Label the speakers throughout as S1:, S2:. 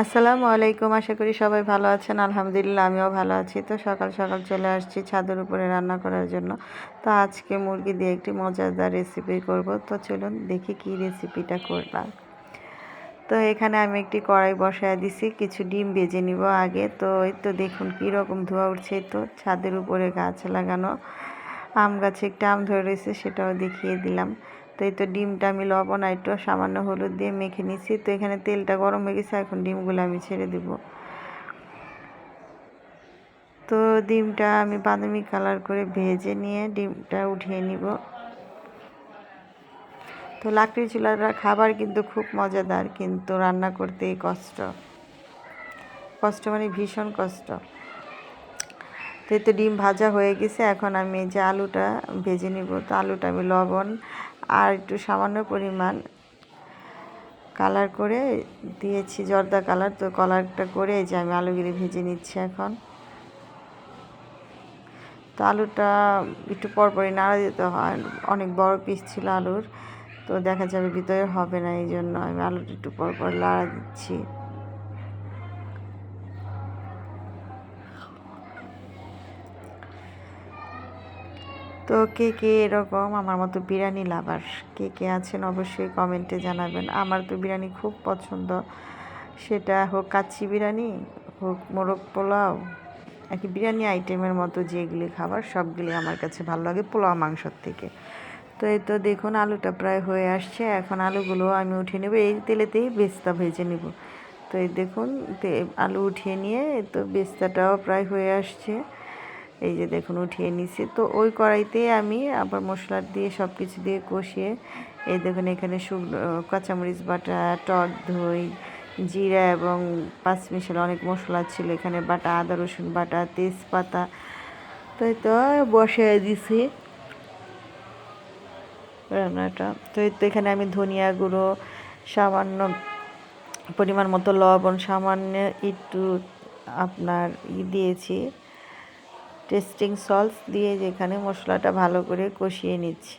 S1: আসসালামু আলাইকুম, আশা করি সবাই ভালো আছেন। আলহামদুলিল্লাহ, আমিও ভালো আছি। তো সকাল সকাল চলে আসছি ছাদের উপরে রান্না করার জন্য। তো আজকে মুরগি দিয়ে একটি মজাদার রেসিপি করব। তো চলুন দেখি কি রেসিপিটা করলাম তো এখানে আমি একটি কড়াই বসায় দিছি, কিছু ডিম বেজে নিব আগে। তো এই তো দেখুন কী রকম ধোয়া উঠছে। তো ছাদের উপরে গাছ লাগানো, আম গাছে একটা আম ধরে রয়েছে সেটাও দেখিয়ে দিলাম। তো এই তো ডিমটা আমি লবণ আর একটু সামান্য হলুদ দিয়ে মেখে নিচ্ছি। তো এখানে তেলটা গরম হয়ে গেছে, এখন ডিমগুলো আমি ছেড়ে দেব। তো ডিমটা আমি বাদামি কালার করে ভেজে নিয়ে ডিমটা উঠিয়ে নিব। তো লাকড়ি চুলার খাবার কিন্তু খুব মজাদার, কিন্তু রান্না করতে কষ্ট। কষ্ট মানে ভীষণ কষ্ট। তো ডিম ভাজা হয়ে গেছে, এখন আমি যে আলুটা ভেজে নিব। তো আলুটা আমি লবণ আর একটু সামান্য পরিমাণ কালার করে দিয়েছি, জর্দা কালার তো কালারটা করে যে আমি আলুগুলি ভেজে নিচ্ছি এখন। তো আলুটা একটু পরপরই নাড়া দিতে হয়, অনেক বড় পিস ছিল আলুর। তো দেখা যাবে ভিতরে হবে না, এই জন্য আমি আলুটা একটু পরপর নাড়া দিচ্ছি। তো কে কে এরকম আমার মতো বিরিয়ানি লাভার কে কে আছেন অবশ্যই কমেন্টে জানাবেন। আমার তো বিরিয়ানি খুব পছন্দ। সেটা হোক কাচ্চি বিরিয়ানি, হোক মোরগ পোলাও আর কি বিরিয়ানি আইটেমের মতো যেগুলি খাবার, সবগুলি আমার কাছে ভালো লাগে পোলাও মাংসর থেকে। তো এই তো দেখুন, আলুটা প্রায় হয়ে আসছে। এখন আলুগুলো আমি উঠিয়ে নেব। এই তেলেতেই বেস্তা ভেজে নেব। তো এই দেখুন আলু উঠিয়ে নিয়ে তো বেস্তাটাও প্রায় হয়ে আসছে। এই যে দেখুন, উঠিয়ে নিছি তো ওই কড়াইতে আমি আবার মশলা দিয়ে সব কিছু দিয়ে কষিয়ে, এই দেখুন এখানে শুকনো কাঁচামরিচ, বাটা, টক দই, জিরা এবং পাঁচমিশাল অনেক মশলা ছিল এখানে, বাটা, আদা, রসুন বাটা, তেজপাতা। তো তো বসে দিছি রান্নাটা। তো তো এখানে আমি ধনিয়া গুঁড়ো, সামান্য পরিমাণ মতো লবণ, সামান্য একটু আপনার ই দিয়েছি। টেস্টিং সলস দিয়ে যেখানে মশলাটা ভালো করে কষিয়ে নিচ্ছি।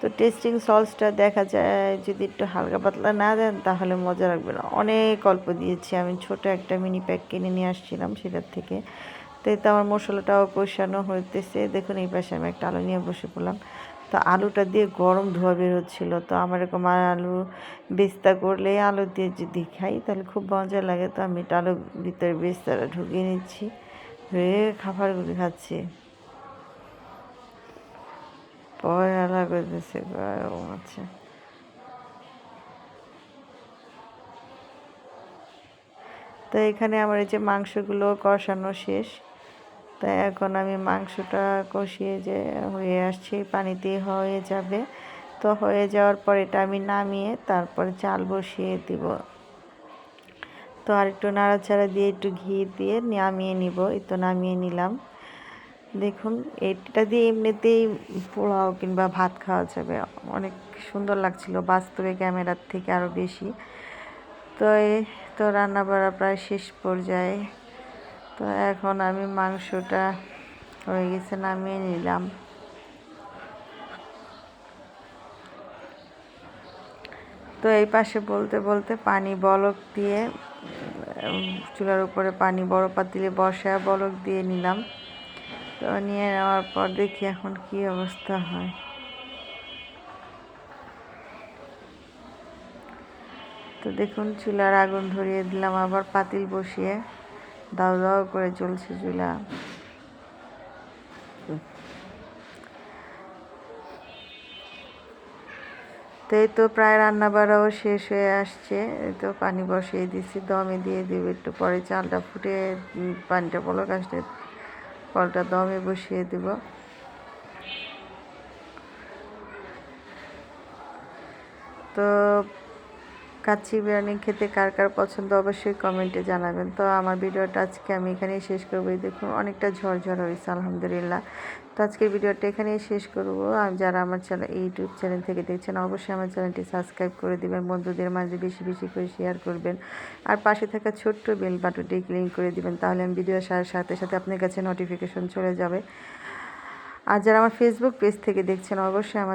S1: তো টেস্টিং সলসটা দেখা যায় যদি একটু হালকা পাতলা না দেন তাহলে মজা লাগবে না। অনেক অল্প দিয়েছি। আমি ছোট একটা মিনি প্যাক কিনে নিয়ে আসছিলাম সেটার থেকে। তো এতে আমার মশলাটাও কষানো হইতেছে। দেখুন এই পাশে আমি একটা আলু নিয়ে বসে পড়লাম। তো আলুটা দিয়ে গরম ধোয়া বের হচ্ছিল। তো আমার এরকম আলু বেস্তা করলে আলু দিয়ে যদি খাই তাহলে খুব মজা লাগে। তো আমি এটা আলু ভিতরে বেস্তাটা ঢুকিয়ে নিচ্ছি। হয়ে খাবারগুলি খাচ্ছি। পয়লা করতেছে গরম আছে তো এখানে আমার এই যে মাংসগুলো কষানো শেষ তাই এখন আমি মাংসটা কষিয়ে যে হয়ে আসছি, পানিতে হয়ে যাবে। তো হয়ে যাওয়ার পর এটা আমি নামিয়ে তারপরে চাল বসিয়ে দিব। তো আর একটু নাড়াচাড়া দিয়ে, একটু ঘি দিয়ে নামিয়ে নিব। এই তো নামিয়ে নিলাম। দেখুন, এটা দিয়ে এমনিতেই পোলাও কিংবা ভাত খাওয়া যাবে। অনেক সুন্দর লাগছিল বাস্তবে ক্যামেরার থেকে আরও বেশি। তো তো রান্না বাড়া প্রায় শেষ পর্যায়ে। তো এখন আমি মাংসটা হয়ে গেছে, নামিয়ে নিলাম। তো এই পাশে বলতে বলতে পানি বলক দিয়ে চুলার উপরে পানি বড় পাতিলে বসায় বলক দিয়ে নিলাম। তো নিয়ে নেওয়ার পর দেখি এখন কি অবস্থা হয়। তো দেখুন, চুলার আগুন ধরিয়ে দিলাম, আবার পাতিল বসিয়ে দাও দাও করে চলছে চুলা। তো এই তো প্রায় রান্না বাড়াও শেষ হয়ে আসছে। এই তো পানি বসিয়ে দিছি দমে দিয়ে দিব একটু পরে। চালটা ফুটে পানিটা বলো আসলে কলটা দমে বসিয়ে দেবো। তো কাচ্চি বিরিয়ানি খেতে কার কার পছন্দ অবশ্যই কমেন্টে জানাবেন। তো আমার ভিডিওটা আজকে আমি এখানেই শেষ করব। দেখুন, অনেকটা ঝরঝর হয়েছে, আলহামদুলিল্লাহ। তো আজকের ভিডিওটা এখানেই শেষ করব। আর যারা আমার চ্যানেল ইউটিউব চ্যানেল থেকে দেখছেন, অবশ্যই আমার চ্যানেলটি সাবস্ক্রাইব করে দিবেন। বন্ধুদের মাঝে বেশি বেশি করে শেয়ার করবেন। আর পাশে থাকা ছোট্ট বেল বাটনটি ক্লিক করে দিবেন, তাহলে আমি ভিডিও আসার সাথে সাথে আপনার কাছে নোটিফিকেশন চলে যাবে। আর যারা আমার ফেসবুক পেজ থেকে দেখছেন, অবশ্যই আমার